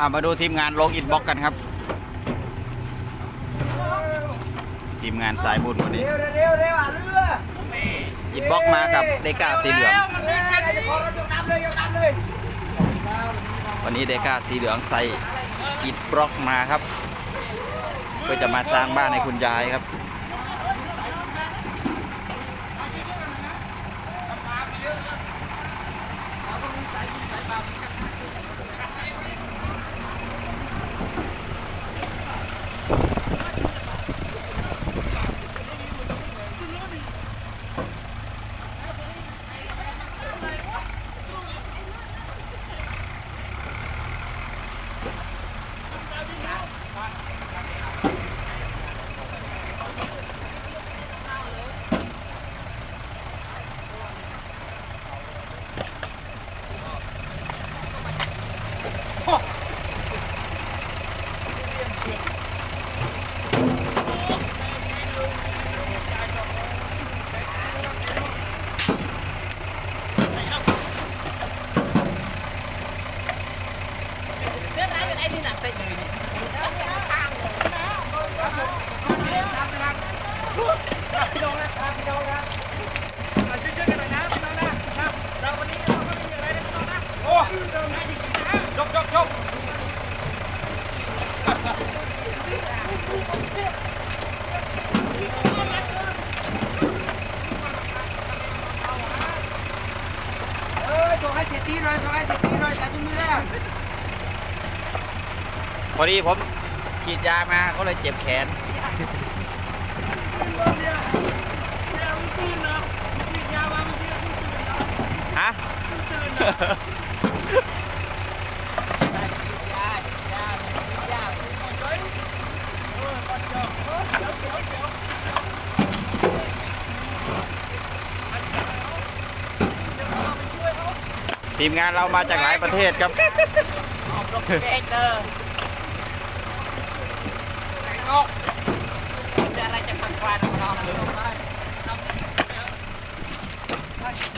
อ่ามาดูทีมงานลงอินบ็อกกันครับ ทีมงานสายบุญวันนี้ เร็วเร็วเร็วอะเรืออินบ็อกมากับเดก้าสีเหลือง มันเลยแค่นี้พอเรายกน้ำเลยยกน้ำเลยวันนี้เดก้าสีเหลืองใส่อิดบล็อกมาครับ เพื่อจะมาสร้างบ้านให้คุณยายครับ เยกยกยกเออส่งให้เศรษฐีหน่อยส่งให้เศรษฐีหน่อยแต่ที่มือแรกพอดีผมฉีดยามาก็เลยเจ็บแขนเนี่ยมึงตื่นเนาะฉีดยามาเมื่อกี้มึงตื่นเนาะ ฮะ มึงตื่นเนาะยายายายาเฮ้ยเออก่อนจบเดี๋ยวเดี๋ยวเดี๋ยว ทีมงานเรามาจากหลายประเทศครับออกรถเองเด้อไก่งกจะอะไรจะพันควายของเราเลย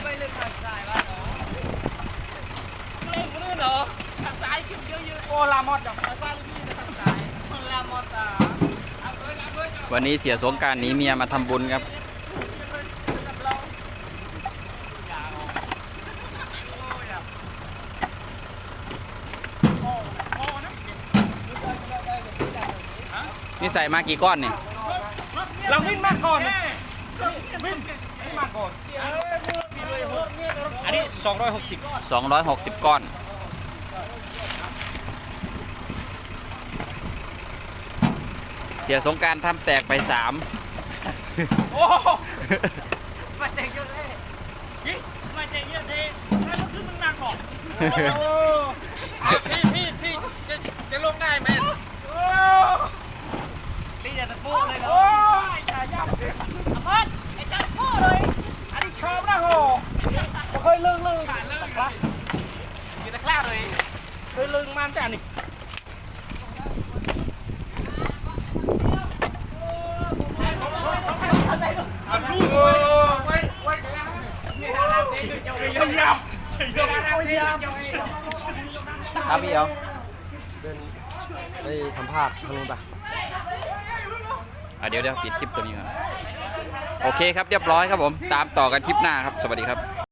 ไม่เลือกทางซ้ายวะเล่นมือเนาะทางซ้ายขึ้นเยอะๆโอ้ลามอดดอกไม้ฟ้าลูกนี่ทางซ้ายลามอดอะเอาเลยเอาเลยวันนี้เสียสงการหนีเมียมาทำบุญครับ นี่ใส่มากี่ก้อนเนี่ยเราวิ่งมาก่อนวิ่งนี่มาก่อนอันนี้ 260 260 ก้อน เสียสงกรารทำแตกไปสามโอ้โหมาเตะเยอะเลยยิ่งมาเตะเยอะเลยแล้วมันคือมันหนักหรอโ lưng Phải lưng Kita kelar rồi Tôi lưng man chả nịch Tao bị không? Đây, thẩm phạt thằng luôn ta ะเดี๋ยวเดี๋ยวปิดคลิปตัวนี้ก่อน โอเคครับเรียบร้อยครับผม ตามต่อกันคลิปหน้าครับ สวัสดีครับ